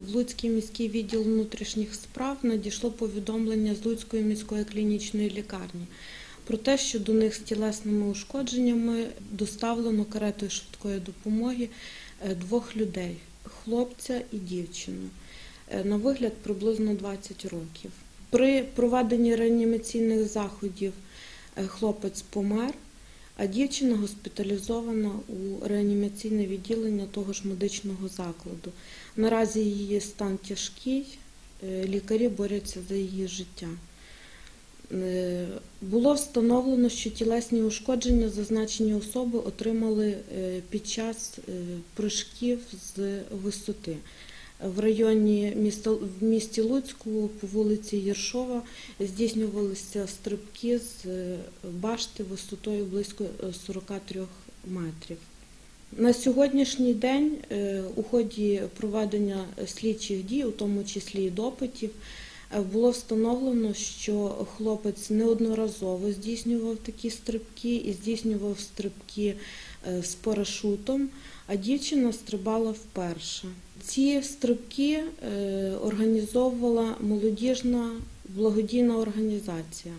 В Луцький міський відділ внутрішніх справ надійшло повідомлення з Луцької міської клінічної лікарні про те, що до них з тілесними ушкодженнями доставлено каретою швидкої допомоги е, двох людей хлопця і дівчину. Е, На вигляд приблизно 20 років. При проведенні реанімаційних заходів е, хлопець помер, а дівчина госпіталізована у реанімаційне відділення того ж медичного закладу. Наразі її стан тяжкий, е, лікарі борються за її життя. Е, Було встановлено, що тілесні ушкодження зазначені особи отримали е, під час прыжків з висоти. В районі міста в місті Луцьку по вулиці Єршова здійснювалися стрибки з е, башти висотою близько е, 43 метрів. На сьогоднішній день е, у ході проведення слідчих дій, у тому числі і допитів, е, було встановлено, що хлопець неодноразово здійснював такі стрибки і здійснював стрибки е, з парашутом, а дівчина стрибала вперше. Ці стрибки е, організовувала молодіжна благодійна організація,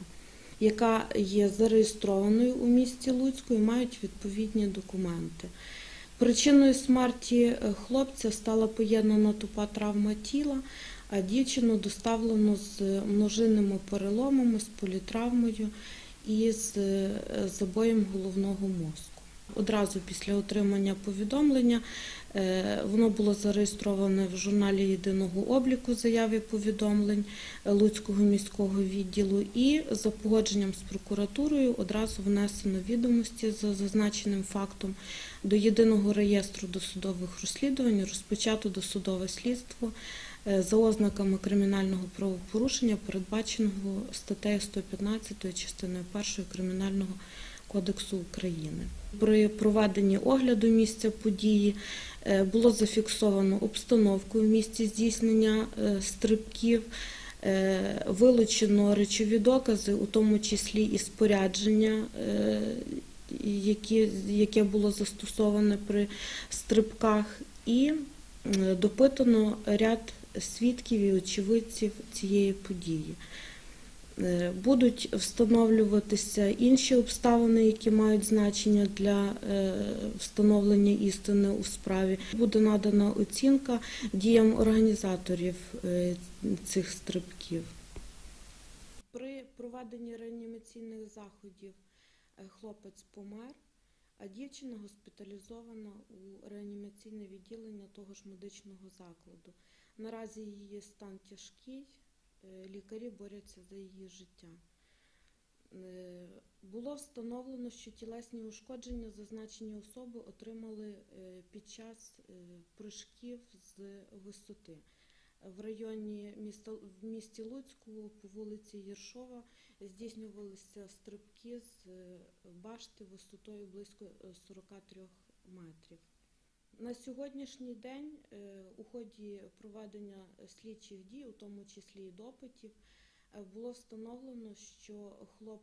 яка є зареєстрованою у місті Луцьку і мають відповідні документи. Причиною смерті е, хлопця стала поєднана тупа травма тіла, а дівчину доставлено з множинними переломами, з політравмою і з е, забоєм головного мозку. Одразу після отримання повідомлення е, воно було зареєстроване в журналі єдиного обліку заяви повідомлень Луцького міського відділу і за погодженням з прокуратурою одразу внесено відомості за зазначеним фактом до єдиного реєстру досудових розслідувань, розпочато досудове слідство за ознаками кримінального правопорушення, передбаченого статтею 115 частиною 1 Кримінального кодексу України. При проведенні огляду місця події е, було зафіксовано обстановку в місці здійснення е, стрибків. Е, Вилучено речові докази, у тому числі і спорядження, е, яке було застосоване при стрибках, і е, допитано ряд свідків і очевидців цієї події. Е, Будуть встановлюватися інші обставини, які мають значення для е, встановлення істини у справі. Буде надана оцінка діям організаторів е, цих стрибків. При проведенні реанімаційних заходів хлопець помер, а дівчина госпіталізована у реанімаційне відділення того ж медичного закладу. Наразі її стан тяжкий, е, лікарі борються за її життя. Е, Було встановлено, що тілесні ушкодження зазначені особи отримали е, під час прыжків з висоти. В районі міста в місті Луцьку по вулиці Єршова здійснювалися стрибки з башти висотою близько е, 43 метрів. На сьогоднішній день е, у ході проведення слідчих дій, у тому числі і допитів, е, було встановлено, що хлоп